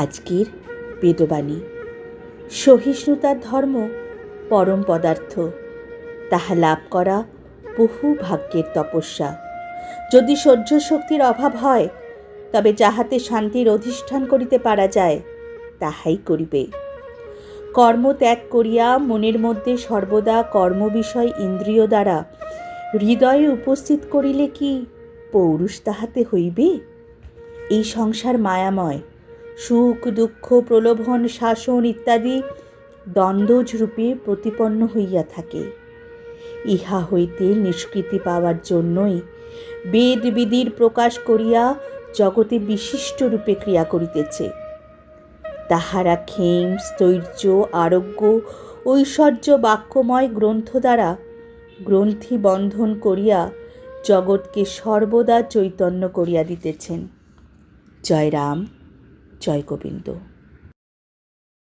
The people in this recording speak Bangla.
আজকের বেদবাণী। সহিষ্ণুতার ধর্ম পরম পদার্থ। তাহা লাভ করা বহু ভাগ্যের তপস্যা। যদি সহ্য শক্তির অভাব হয়, তবে যাহাতে শান্তির অধিষ্ঠান করিতে পারা যায়, তাহাই করিবে। কর্ম ত্যাগ করিয়া মনের মধ্যে সর্বদা কর্ম বিষয় ইন্দ্রিয় দ্বারা হৃদয়ে উপস্থিত করিলে কি পৌরুষ তাহাতে হইবে? এই সংসার মায়াময়। সুখ, দুঃখ, প্রলোভন, শাসন ইত্যাদি দ্বন্দ্বজ রূপে প্রতিপন্ন হইয়া থাকে। ইহা হইতে নিষ্কৃতি পাওয়ার জন্যই বেদ বিধির প্রকাশ করিয়া জগতে বিশিষ্ট রূপে ক্রিয়া করিতেছে। তাহারা ক্ষেম, স্থৈর্য, আরোগ্য, ঐশ্বর্য বাক্যময় গ্রন্থ দ্বারা গ্রন্থি বন্ধন করিয়া জগৎকে সর্বদা চৈতন্য করিয়া দিতেছেন। জয় রাম জয় গোবিন্দ।